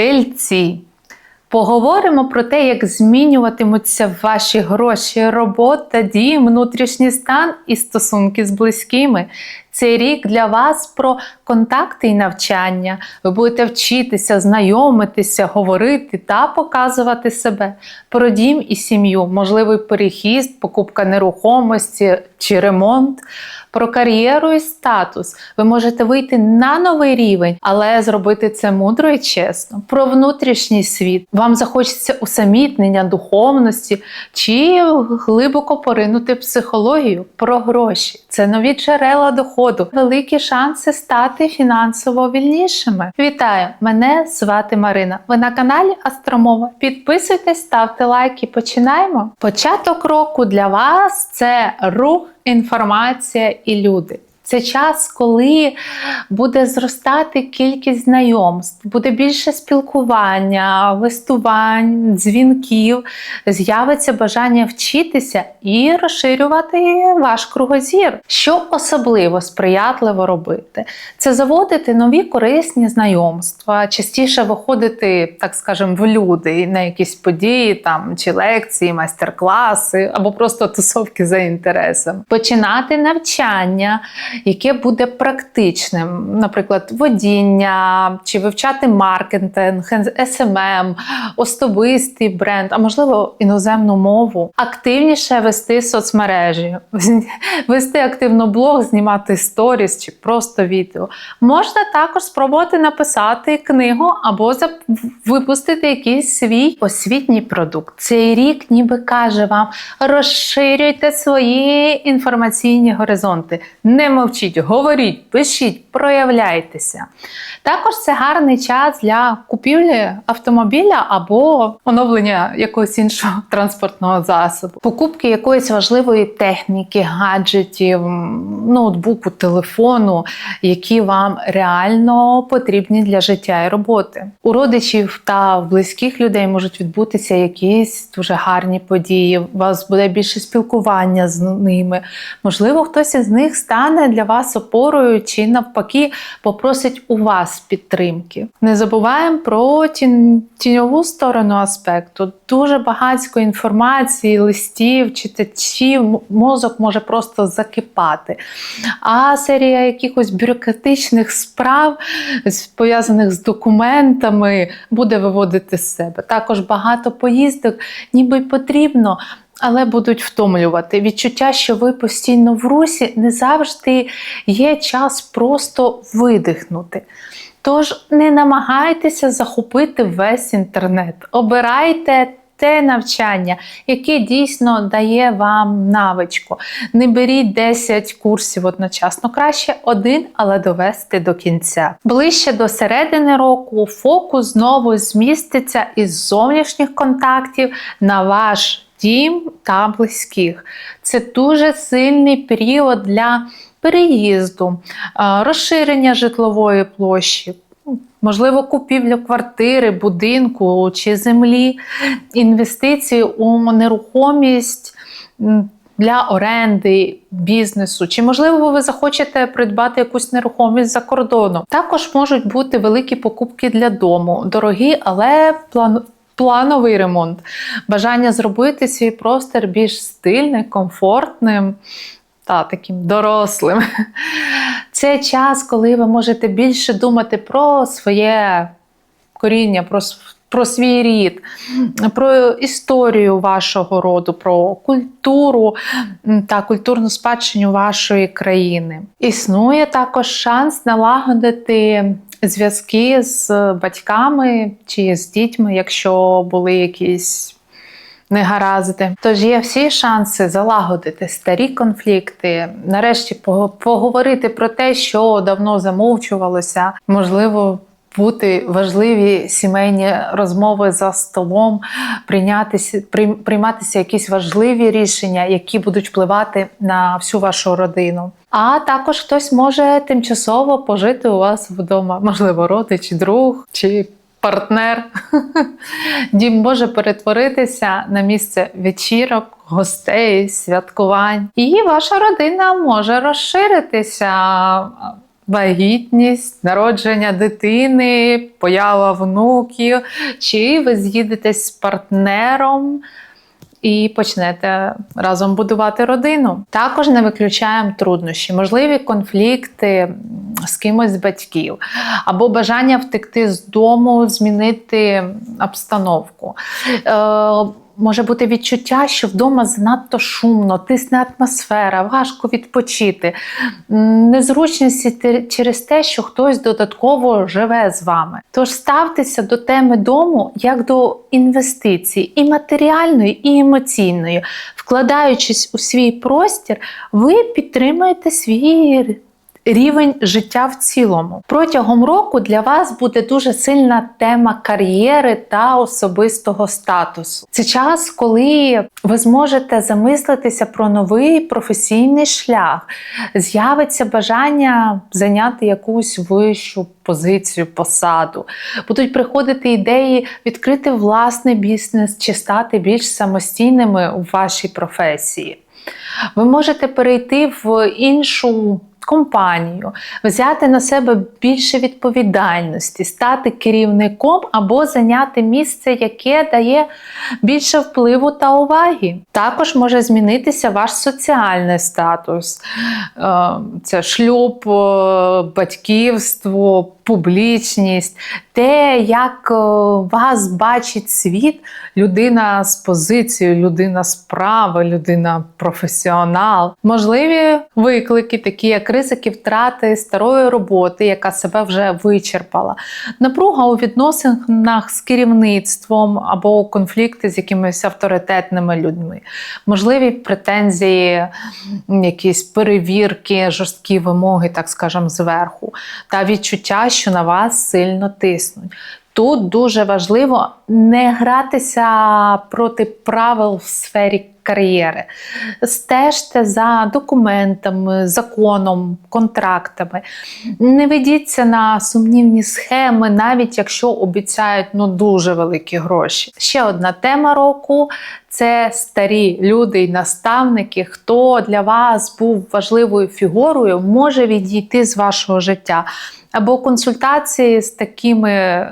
Тельці. Поговоримо про те, як змінюватимуться ваші гроші, робота, дім, внутрішній стан і стосунки з близькими. Цей рік для вас про контакти і навчання. Ви будете вчитися, знайомитися, говорити та показувати себе про дім і сім'ю, можливий перехід, покупка нерухомості чи ремонт. Про кар'єру і статус ви можете вийти на новий рівень, але зробити це мудро і чесно. Про внутрішній світ вам захочеться усамітнення духовності чи глибоко поринути психологію про гроші. Це нові джерела доходу, великі шанси стати фінансово вільнішими. Вітаю! Мене звати Марина. Ви на каналі Астромова. Підписуйтесь, ставте лайки. Починаємо. Початок року для вас це рух інформація і люди. Це час, коли буде зростати кількість знайомств, буде більше спілкування, листувань, дзвінків, з'явиться бажання вчитися і розширювати ваш кругозір. Що особливо сприятливо робити? Це заводити нові корисні знайомства, частіше виходити, так скажемо, в люди на якісь події там чи лекції, майстер-класи або просто тусовки за інтересом, починати навчання яке буде практичним, наприклад, водіння чи вивчати маркетинг, SMM, особистий бренд, а можливо іноземну мову, активніше вести соцмережі, вести активно блог, знімати сторіс чи просто відео. Можна також спробувати написати книгу або випустити якийсь свій освітній продукт. Цей рік ніби каже вам: розширюйте свої інформаційні горизонти. Не мовчіть, говоріть, пишіть, проявляйтеся. Також це гарний час для купівлі автомобіля або оновлення якогось іншого транспортного засобу, покупки якоїсь важливої техніки, гаджетів, ноутбуку, телефону, які вам реально потрібні для життя і роботи. У родичів та в близьких людей можуть відбутися якісь дуже гарні події. У вас буде більше спілкування з ними. Можливо, хтось із них стане для вас опорою чи навпаки попросить у вас підтримки. Не забуваємо про тіньову сторону аспекту. Дуже багатько інформації, листів, читачів, мозок може просто закипати. А серія якихось бюрократичних справ, пов'язаних з документами, буде виводити з себе. Також багато поїздок, ніби потрібно але будуть втомлювати. Відчуття, що ви постійно в русі, не завжди є час просто видихнути. Тож не намагайтеся захопити весь інтернет. Обирайте те навчання, яке дійсно дає вам навичку. Не беріть 10 курсів одночасно, краще один, але довести до кінця. Ближче до середини року фокус знову зміститься із зовнішніх контактів на ваш дім та близьких. Це дуже сильний період для переїзду, розширення житлової площі. Можливо, купівля квартири, будинку чи землі, інвестиції у нерухомість для оренди, бізнесу, чи, можливо, ви захочете придбати якусь нерухомість за кордоном. Також можуть бути великі покупки для дому, дорогі, але план плановий ремонт, бажання зробити свій простір більш стильним, комфортним та таким дорослим. Це час, коли ви можете більше думати про своє коріння, про про свій рід, про історію вашого роду, про культуру та культурну спадщину вашої країни. Існує також шанс налагодити зв'язки з батьками чи з дітьми, якщо були якісь негаразди. Тож є всі шанси залагодити старі конфлікти, нарешті поговорити про те, що давно замовчувалося, можливо. Бути важливі сімейні розмови за столом, прийматися якісь важливі рішення, які будуть впливати на всю вашу родину. А також хтось може тимчасово пожити у вас вдома, можливо, родич, друг чи партнер. Дім може перетворитися на місце вечірок, гостей, святкувань. І ваша родина може розширитися вагітність, народження дитини, поява внуків, чи ви з'їдетесь з партнером. І почнете разом будувати родину. Також не виключаємо труднощі, можливі конфлікти з кимось з батьків, або бажання втекти з дому, змінити обстановку. Може бути відчуття, що вдома занадто шумно, тисне атмосфера, важко відпочити. Незручності через те, що хтось додатково живе з вами. Тож ставтеся до теми дому як до інвестицій і матеріальної, і емоційної. Вкладаючись у свій простір, ви підтримуєте свій рівень життя в цілому. Протягом року для вас буде дуже сильна тема кар'єри та особистого статусу. Це час, коли ви зможете замислитися про новий професійний шлях, з'явиться бажання зайняти якусь вищу позицію, посаду. Будуть приходити ідеї відкрити власний бізнес чи стати більш самостійними у вашій професії. Ви можете перейти в іншу компанію, взяти на себе більше відповідальності, стати керівником або зайняти місце, яке дає більше впливу та уваги. Також може змінитися ваш соціальний статус. Е, Це шлюб, е, батьківство, публічність, те, як е, вас бачить світ, людина з позицією, людина справи, людина професіонал. Можливі виклики, такі як ризики втрати старої роботи, яка себе вже вичерпала, напруга у відносинах з керівництвом або конфлікти з якимись авторитетними людьми, можливі претензії, якісь перевірки, жорсткі вимоги, так скажемо, зверху, та відчуття, що на вас сильно тиснуть. Тут дуже важливо не гратися проти правил в сфері кар'єри. Стежте за документами, законом, контрактами. Не ведіться на сумнівні схеми, навіть якщо обіцяють ну, дуже великі гроші. Ще одна тема року це старі люди і наставники. Хто для вас був важливою фігурою, може відійти з вашого життя. Або консультації з такими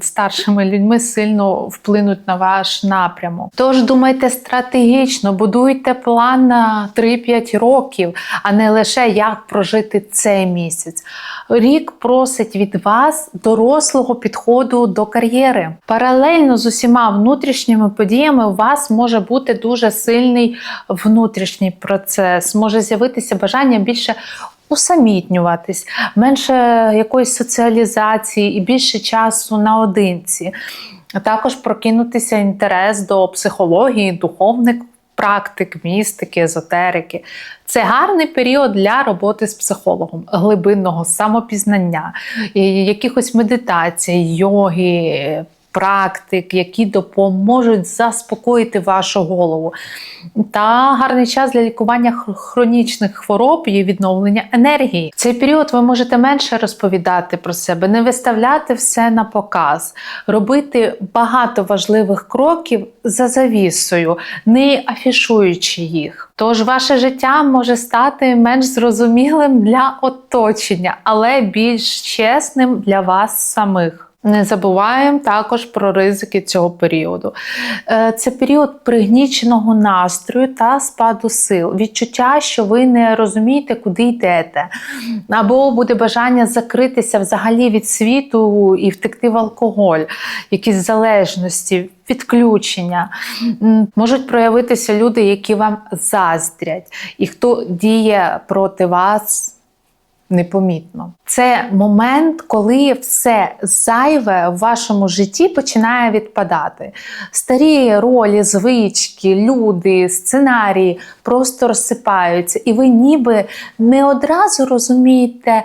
старшими людьми сильно вплинуть на ваш напрямок. Тож думайте стратегічно, будуйте план на 3-5 років, а не лише як прожити цей місяць. Рік просить від вас дорослого підходу до кар'єри. Паралельно з усіма внутрішніми подіями у вас може бути дуже сильний внутрішній процес, може з'явитися бажання більше усамітнюватись, менше якоїсь соціалізації і більше часу наодинці. А також прокинутися інтерес до психології, духовних практик, містики, езотерики. Це гарний період для роботи з психологом, глибинного самопізнання, якихось медитацій, йоги. Практик, які допоможуть заспокоїти вашу голову, та гарний час для лікування хронічних хвороб і відновлення енергії. В цей період ви можете менше розповідати про себе, не виставляти все на показ, робити багато важливих кроків за завісою, не афішуючи їх. Тож ваше життя може стати менш зрозумілим для оточення, але більш чесним для вас самих. Не забуваємо також про ризики цього періоду. Е, Це період пригніченого настрою та спаду сил, відчуття, що ви не розумієте, куди йдете, або буде бажання закритися взагалі від світу і втекти в алкоголь, якісь залежності, відключення. Можуть проявитися люди, які вам заздрять, і хто діє проти вас непомітно. Це момент, коли все зайве в вашому житті починає відпадати. Старі ролі, звички, люди, сценарії просто розсипаються, і ви ніби не одразу розумієте.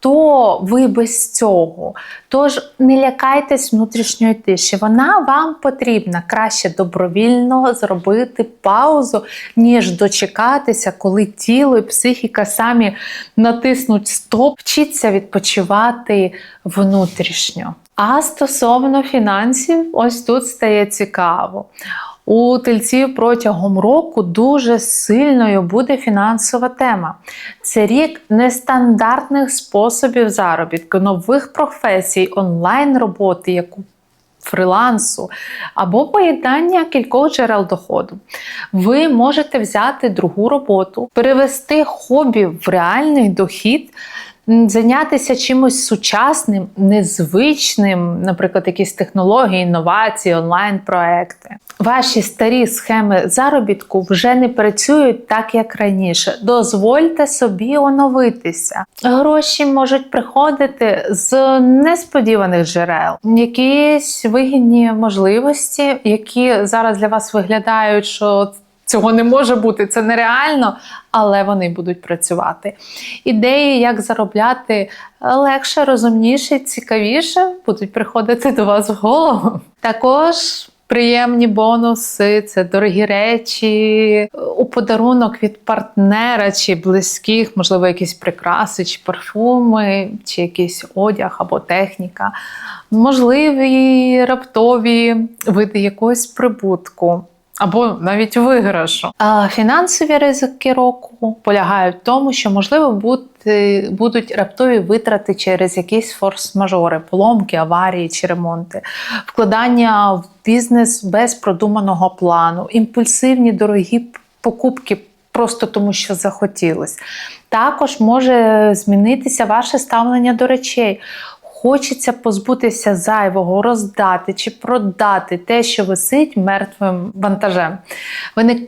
Хто ви без цього? Тож не лякайтесь внутрішньої тиші. Вона вам потрібна. Краще добровільно зробити паузу, ніж дочекатися, коли тіло і психіка самі натиснуть стоп, вчіться відпочивати внутрішньо. А стосовно фінансів, ось тут стає цікаво. У тельців протягом року дуже сильною буде фінансова тема. Це рік нестандартних способів заробітку, нових професій, онлайн роботи, яку фрилансу або поєднання кількох джерел доходу. Ви можете взяти другу роботу, перевести хобі в реальний дохід. Зайнятися чимось сучасним, незвичним, наприклад, якісь технології, інновації, онлайн-проекти. Ваші старі схеми заробітку вже не працюють так, як раніше. Дозвольте собі оновитися. Гроші можуть приходити з несподіваних джерел, якісь вигідні можливості, які зараз для вас виглядають, що цього не може бути, це нереально, але вони будуть працювати. Ідеї, як заробляти легше, розумніше, цікавіше, будуть приходити до вас в голову. Також. Приємні бонуси, це дорогі речі, у подарунок від партнера чи близьких, можливо, якісь прикраси, чи парфуми, чи якийсь одяг або техніка, можливі раптові види якогось прибутку. Або навіть виграшу. А фінансові ризики року полягають в тому, що можливо бути, будуть раптові витрати через якісь форс-мажори, поломки, аварії чи ремонти, вкладання в бізнес без продуманого плану, імпульсивні дорогі покупки. Просто тому, що захотілось. Також може змінитися ваше ставлення до речей. Хочеться позбутися зайвого, роздати чи продати те, що висить мертвим вантажем.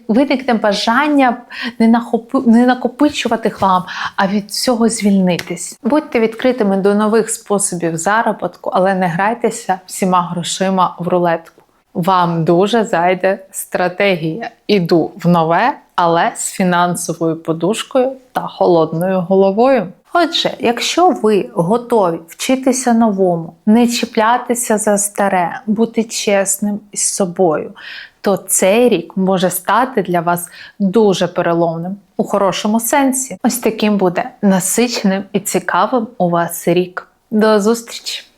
Виникне бажання не, накопичувати хлам, а від всього звільнитись. Будьте відкритими до нових способів заробітку, але не грайтеся всіма грошима в рулетку. Вам дуже зайде стратегія. Іду в нове, але з фінансовою подушкою та холодною головою. Отже, якщо ви готові вчитися новому, не чіплятися за старе, бути чесним із собою, то цей рік може стати для вас дуже переломним у хорошому сенсі. Ось таким буде насиченим і цікавим у вас рік. До зустрічі!